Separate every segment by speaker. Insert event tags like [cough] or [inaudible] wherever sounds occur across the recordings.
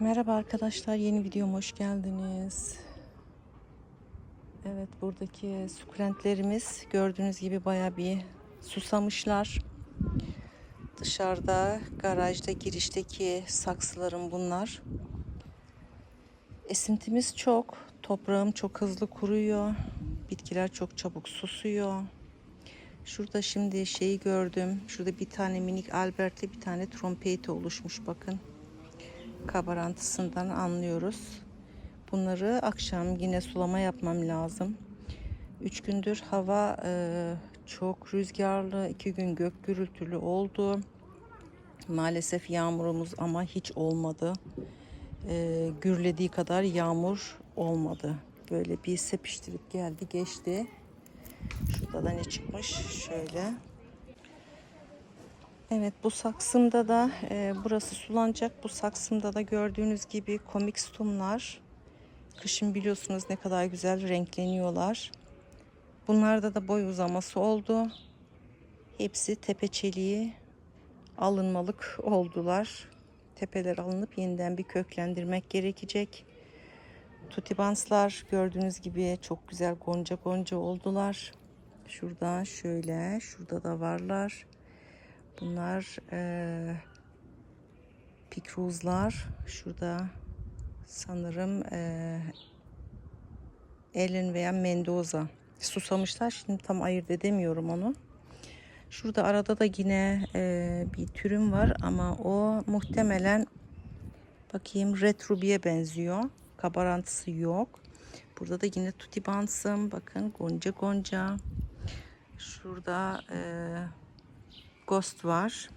Speaker 1: Merhaba arkadaşlar, yeni videoma hoş geldiniz. Evet, buradaki sukulentlerimiz gördüğünüz gibi baya bir susamışlar. Dışarıda, garajda, girişteki saksılarım bunlar. Esintimiz çok, toprağım çok hızlı kuruyor. Bitkiler çok çabuk susuyor. Şurada şimdi şeyi gördüm. Şurada bir tane minik Albert'li bir tane trompeti oluşmuş bakın kabarantısından anlıyoruz. Bunları akşam yine sulama yapmam lazım. Üç gündür hava e, çok rüzgarlı, iki gün gök gürültülü oldu. Maalesef yağmurumuz ama hiç olmadı. E, gürlediği kadar yağmur olmadı. Böyle bir sepiştirip geldi geçti. Şurada da ne çıkmış? Şöyle. Evet bu saksımda da e, burası sulanacak. Bu saksımda da gördüğünüz gibi komik stumlar. Kışın biliyorsunuz ne kadar güzel renkleniyorlar. Bunlarda da boy uzaması oldu. Hepsi tepe çeliği alınmalık oldular. Tepeler alınıp yeniden bir köklendirmek gerekecek. Tutibanslar gördüğünüz gibi çok güzel gonca gonca oldular. Şuradan şöyle, şurada da varlar. Bunlar e, pikruzlar. Şurada sanırım e, Ellen veya Mendoza. Susamışlar. Şimdi tam ayırt edemiyorum onu. Şurada arada da yine e, bir türüm var ama o muhtemelen bakayım Red benziyor. Kabarantısı yok. Burada da yine tutibansım. Bakın gonca gonca. Şurada e, Ghost var.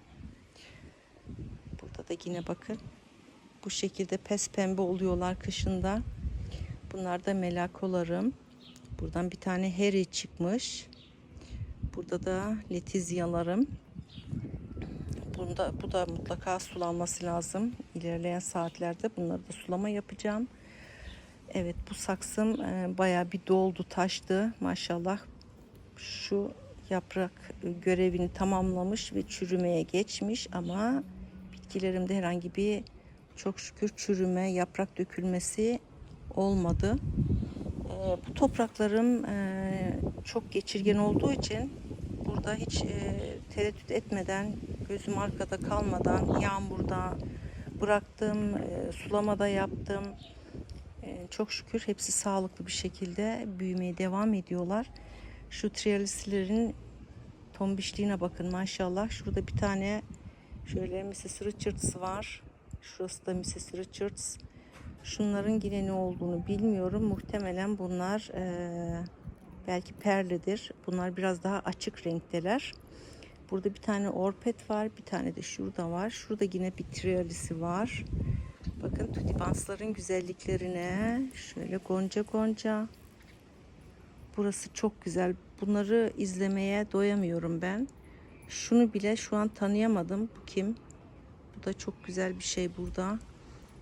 Speaker 1: Burada da yine bakın. Bu şekilde pes pembe oluyorlar kışında. Bunlar da melakolarım. Buradan bir tane heri çıkmış. Burada da letizyalarım. Bunda, bu da mutlaka sulanması lazım. İlerleyen saatlerde bunları da sulama yapacağım. Evet bu saksım e, bayağı bir doldu taştı. Maşallah şu yaprak görevini tamamlamış ve çürümeye geçmiş ama bitkilerimde herhangi bir çok şükür çürüme, yaprak dökülmesi olmadı. Bu topraklarım çok geçirgen olduğu için burada hiç tereddüt etmeden, gözüm arkada kalmadan yağmurda bıraktım, e, sulamada yaptım. Çok şükür hepsi sağlıklı bir şekilde büyümeye devam ediyorlar. Şu trialislerin tombişliğine bakın maşallah. Şurada bir tane şöyle Mrs. Richards var. Şurası da Mrs. Richards. Şunların yine ne olduğunu bilmiyorum. Muhtemelen bunlar e, belki perlidir. Bunlar biraz daha açık renkteler. Burada bir tane orpet var. Bir tane de şurada var. Şurada yine bir trialisi var. Bakın tutibansların güzelliklerine. Şöyle gonca gonca. Burası çok güzel. Bunları izlemeye doyamıyorum ben. Şunu bile şu an tanıyamadım. Bu kim? Bu da çok güzel bir şey burada.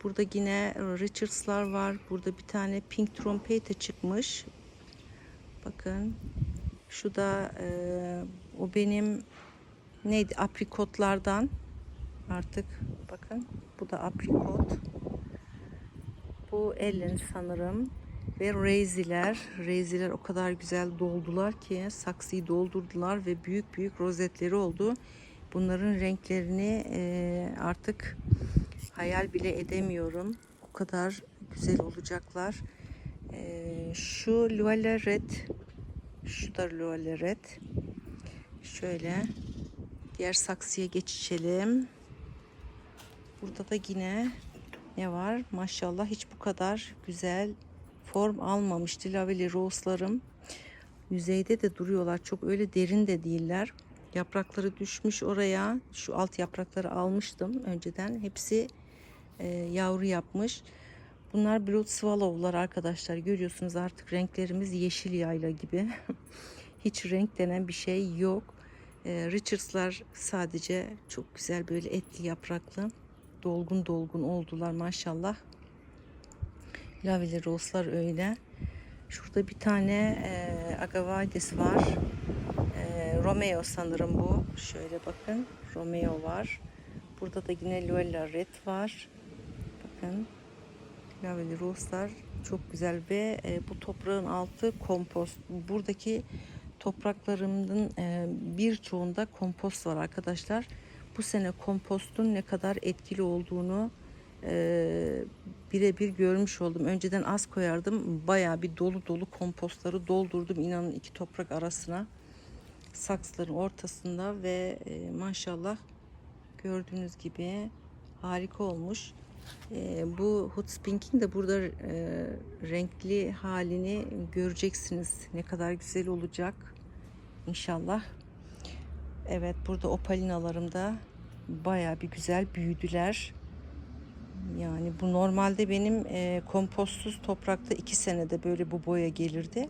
Speaker 1: Burada yine Richards'lar var. Burada bir tane Pink Trompete çıkmış. Bakın. Şu da e, o benim neydi aprikotlardan. Artık bakın. Bu da aprikot. Bu Ellen sanırım ve reiziler. Reiziler o kadar güzel doldular ki saksıyı doldurdular ve büyük büyük rozetleri oldu. Bunların renklerini artık hayal bile edemiyorum. O kadar güzel olacaklar. Şu Luale Red, şu da Luale Red. Şöyle diğer saksıya geçelim. Burada da yine ne var? Maşallah hiç bu kadar güzel form almamıştı. Laveli rose'larım yüzeyde de duruyorlar. Çok öyle derin de değiller. Yaprakları düşmüş oraya. Şu alt yaprakları almıştım önceden. Hepsi e, yavru yapmış. Bunlar blood swallow'lar arkadaşlar. Görüyorsunuz artık renklerimiz yeşil yayla gibi. [laughs] Hiç renk denen bir şey yok. E, Richards'lar sadece çok güzel böyle etli yapraklı. Dolgun dolgun oldular maşallah. Laveli rose'lar öyle. Şurada bir tane e, agavades var. E, Romeo sanırım bu. Şöyle bakın. Romeo var. Burada da yine Luella Red var. Bakın. Laveli rose'lar çok güzel ve e, bu toprağın altı kompost. Buradaki topraklarımın e, birçoğunda kompost var arkadaşlar. Bu sene kompostun ne kadar etkili olduğunu e, birebir görmüş oldum. Önceden az koyardım. Bayağı bir dolu dolu kompostları doldurdum inanın iki toprak arasına. Saksların ortasında ve e, maşallah gördüğünüz gibi harika olmuş. E, bu Hot Pink'in de burada e, renkli halini göreceksiniz. Ne kadar güzel olacak inşallah. Evet burada opalinalarım da baya bir güzel büyüdüler. Yani bu normalde benim e, kompostsuz toprakta iki senede böyle bu boya gelirdi.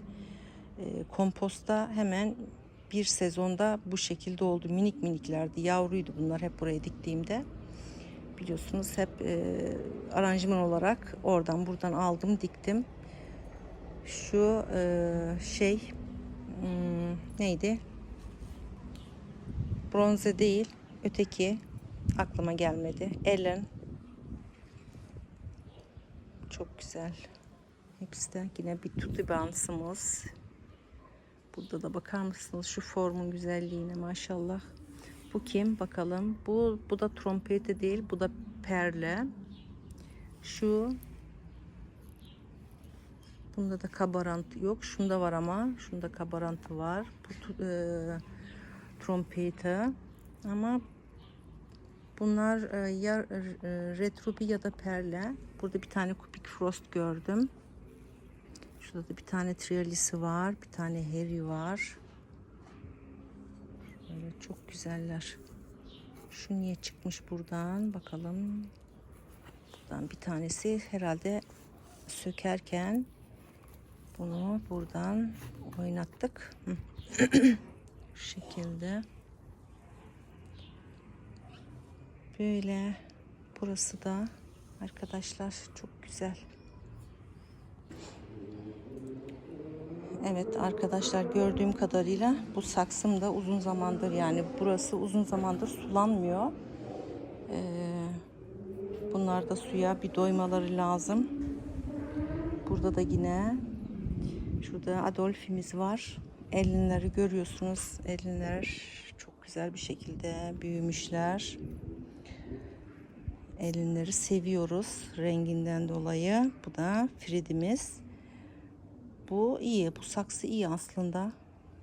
Speaker 1: E, komposta hemen bir sezonda bu şekilde oldu. Minik miniklerdi. Yavruydu bunlar hep buraya diktiğimde. Biliyorsunuz hep e, aranjman olarak oradan buradan aldım diktim. Şu e, şey hmm, neydi? Bronze değil. Öteki aklıma gelmedi. Ellen. Çok güzel. Hepsi de yine bir tutubansımız. Burada da bakar mısınız şu formun güzelliğine maşallah. Bu kim bakalım. Bu bu da trompeti değil, bu da perle. Şu Bunda da kabarant yok. Şunda var ama. Şunda kabarantı var. Bu e, trompeti. Ama bunlar e, ya e, retrobi ya da perle. Burada bir tane kubik frost gördüm. Şurada da bir tane trialisi var. Bir tane Harry var. Böyle çok güzeller. Şu niye çıkmış buradan? Bakalım. Buradan bir tanesi herhalde sökerken bunu buradan oynattık. [clears throat] Şu şekilde. Böyle burası da arkadaşlar çok güzel. Evet arkadaşlar gördüğüm kadarıyla bu saksım da uzun zamandır yani burası uzun zamandır sulanmıyor. Ee, bunlar da suya bir doymaları lazım. Burada da yine şurada Adolf'imiz var. Elinleri görüyorsunuz. Elinler çok güzel bir şekilde büyümüşler. Elinleri seviyoruz renginden dolayı. Bu da Fredimiz. Bu iyi. Bu saksı iyi aslında.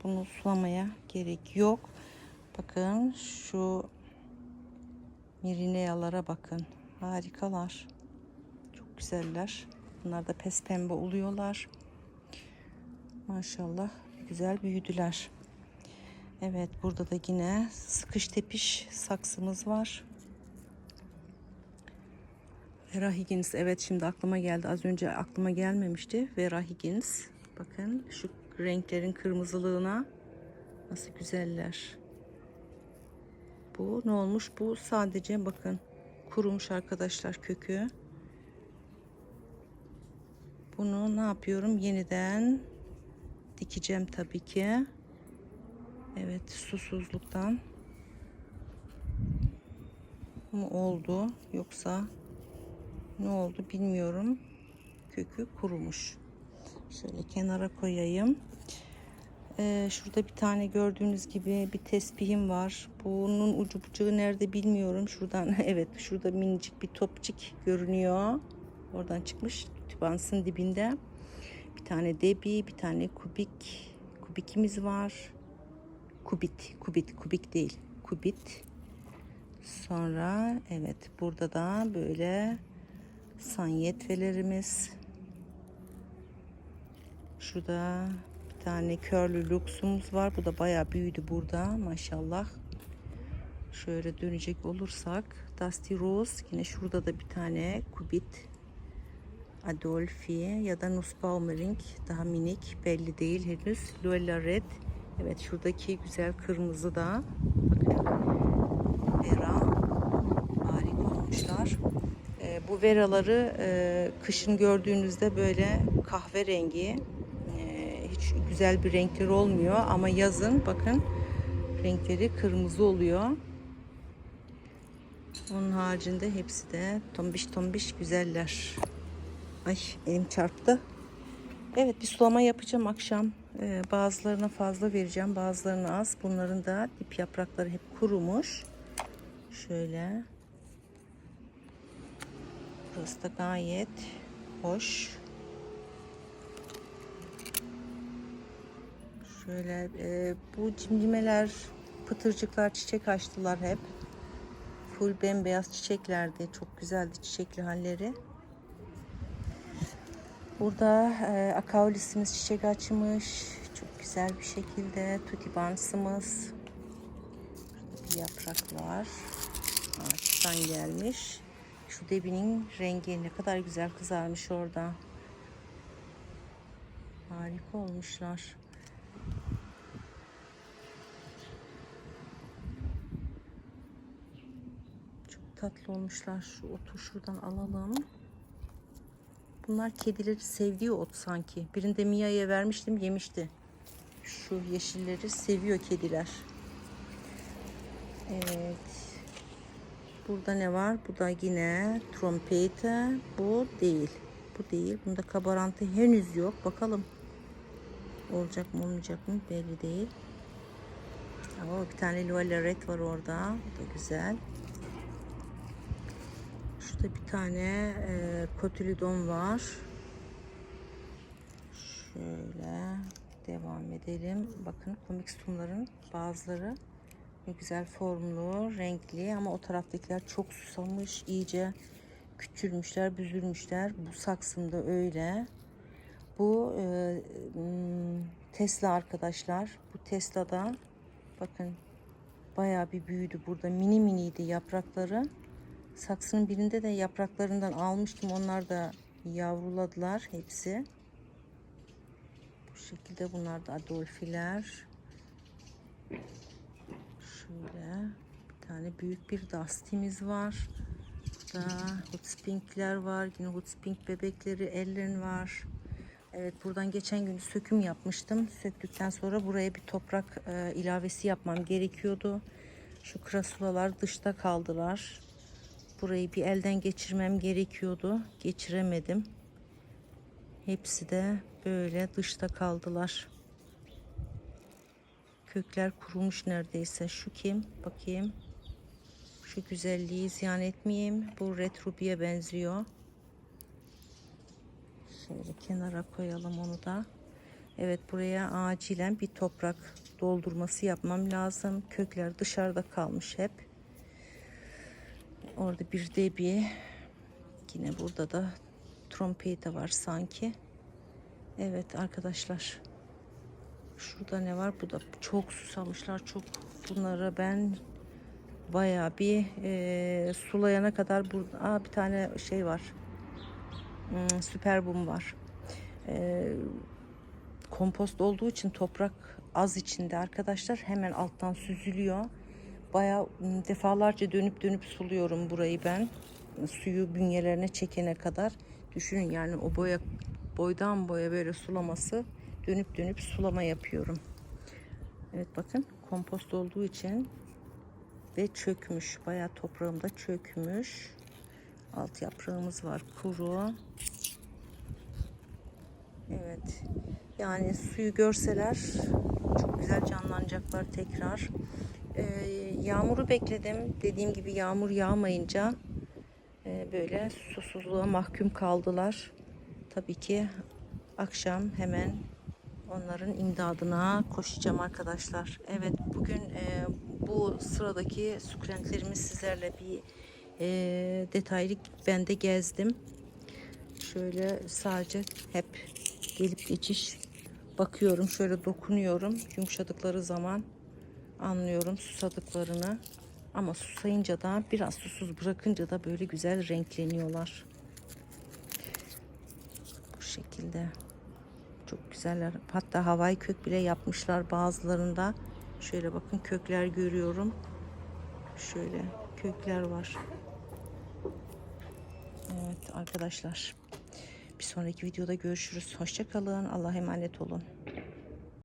Speaker 1: Bunu sulamaya gerek yok. Bakın şu mirineyalara bakın. Harikalar. Çok güzeller. Bunlar da pes pembe oluyorlar. Maşallah güzel büyüdüler. Evet burada da yine sıkış tepiş saksımız var. Vera Higgins evet şimdi aklıma geldi. Az önce aklıma gelmemişti. Vera Higgins. Bakın şu renklerin kırmızılığına nasıl güzeller. Bu ne olmuş? Bu sadece bakın kurumuş arkadaşlar kökü. Bunu ne yapıyorum? Yeniden dikeceğim tabii ki. Evet susuzluktan mu oldu yoksa ne oldu bilmiyorum. Kökü kurumuş. Şöyle kenara koyayım. Ee, şurada bir tane gördüğünüz gibi bir tesbihim var. Bunun ucu bucağı nerede bilmiyorum. Şuradan [laughs] evet şurada minicik bir topçik görünüyor. Oradan çıkmış. Tübansın dibinde. Bir tane debi, bir tane kubik. Kubikimiz var. Kubit, kubit, kubik değil. Kubit. Sonra evet burada da böyle sanyetvelerimiz. Şurada bir tane körlü luxumuz var. Bu da bayağı büyüdü burada maşallah. Şöyle dönecek olursak Dusty Rose yine şurada da bir tane kubit Adolfi ya da Nussbaumering daha minik belli değil henüz. Luella Red. Evet şuradaki güzel kırmızı da bakın Vera harika olmuşlar. Ee, bu veraları e, kışın gördüğünüzde böyle kahverengi e, hiç güzel bir renkleri olmuyor ama yazın bakın renkleri kırmızı oluyor. Onun haricinde hepsi de tombiş tombiş güzeller. Ay elim çarptı. Evet bir sulama yapacağım akşam. Ee, bazılarına fazla vereceğim bazılarına az. Bunların da dip yaprakları hep kurumuş. Şöyle. Burası da gayet hoş. Şöyle e, bu cimcimeler, pıtırcıklar çiçek açtılar hep. Full bembeyaz çiçeklerdi. Çok güzeldi çiçekli halleri. Burada e, akaulisimiz çiçek açmış. Çok güzel bir şekilde. Tutibansımız. Bir yaprak var. Ağaçtan gelmiş. Şu debinin rengi ne kadar güzel kızarmış orada. Harika olmuşlar. Çok tatlı olmuşlar. Şu otu şuradan alalım. Bunlar kedileri sevdiği ot sanki. Birinde Mia'ya vermiştim yemişti. Şu yeşilleri seviyor kediler. Evet. Burada ne var? Bu da yine trompete. Bu değil. Bu değil. Bunda kabarantı henüz yok. Bakalım. Olacak mı olmayacak mı belli değil. Ama bir tane Lola Red var orada. Bu da güzel. Şurada bir tane e, kotülidon var. Şöyle devam edelim. Bakın komik sütunların bazıları ne güzel formlu, renkli ama o taraftakiler çok susamış, iyice küçülmüşler, büzülmüşler. Bu saksımda öyle. Bu e, m, Tesla arkadaşlar. Bu Tesla'da bakın bayağı bir büyüdü burada. Mini miniydi yaprakları. Saksının birinde de yapraklarından almıştım. Onlar da yavruladılar hepsi. Bu şekilde bunlar da adolfiler. Şöyle bir tane büyük bir dastimiz var. Burada hotspinkler var. Yine hotspink bebekleri, ellerin var. Evet buradan geçen gün söküm yapmıştım. Söktükten sonra buraya bir toprak e, ilavesi yapmam gerekiyordu. Şu krasulalar dışta kaldılar. Burayı bir elden geçirmem gerekiyordu. Geçiremedim. Hepsi de böyle dışta kaldılar. Kökler kurumuş neredeyse. Şu kim? Bakayım. Şu güzelliği ziyan etmeyeyim. Bu Red Ruby'ye benziyor. Şöyle kenara koyalım onu da. Evet buraya acilen bir toprak doldurması yapmam lazım. Kökler dışarıda kalmış hep. Orada bir debi. Yine burada da trompeta var sanki. Evet arkadaşlar. Şurada ne var? Bu da çok susamışlar. Çok bunlara ben bayağı bir e, sulayana kadar burada Aa, bir tane şey var. Hmm, süper bum var. E, kompost olduğu için toprak az içinde arkadaşlar hemen alttan süzülüyor. Bayağı ım, defalarca dönüp dönüp suluyorum burayı ben. Suyu bünyelerine çekene kadar. Düşünün yani o boya boydan boya böyle sulaması dönüp dönüp sulama yapıyorum. Evet bakın kompost olduğu için ve çökmüş. Bayağı toprağımda çökmüş. Alt yaprağımız var kuru. Evet. Yani suyu görseler çok güzel canlanacaklar tekrar. Ee, yağmuru bekledim. Dediğim gibi yağmur yağmayınca e, böyle susuzluğa mahkum kaldılar. Tabii ki akşam hemen onların imdadına koşacağım arkadaşlar. Evet bugün e, bu sıradaki sukulentlerimi sizlerle bir e, detaylı ben de gezdim. Şöyle sadece hep gelip geçiş bakıyorum. Şöyle dokunuyorum. Yumuşadıkları zaman anlıyorum susadıklarını. Ama susayınca da biraz susuz bırakınca da böyle güzel renkleniyorlar. Bu şekilde. Çok güzeller. Hatta havai kök bile yapmışlar bazılarında. Şöyle bakın kökler görüyorum. Şöyle kökler var. Evet arkadaşlar. Bir sonraki videoda görüşürüz. Hoşçakalın. Allah'a emanet olun.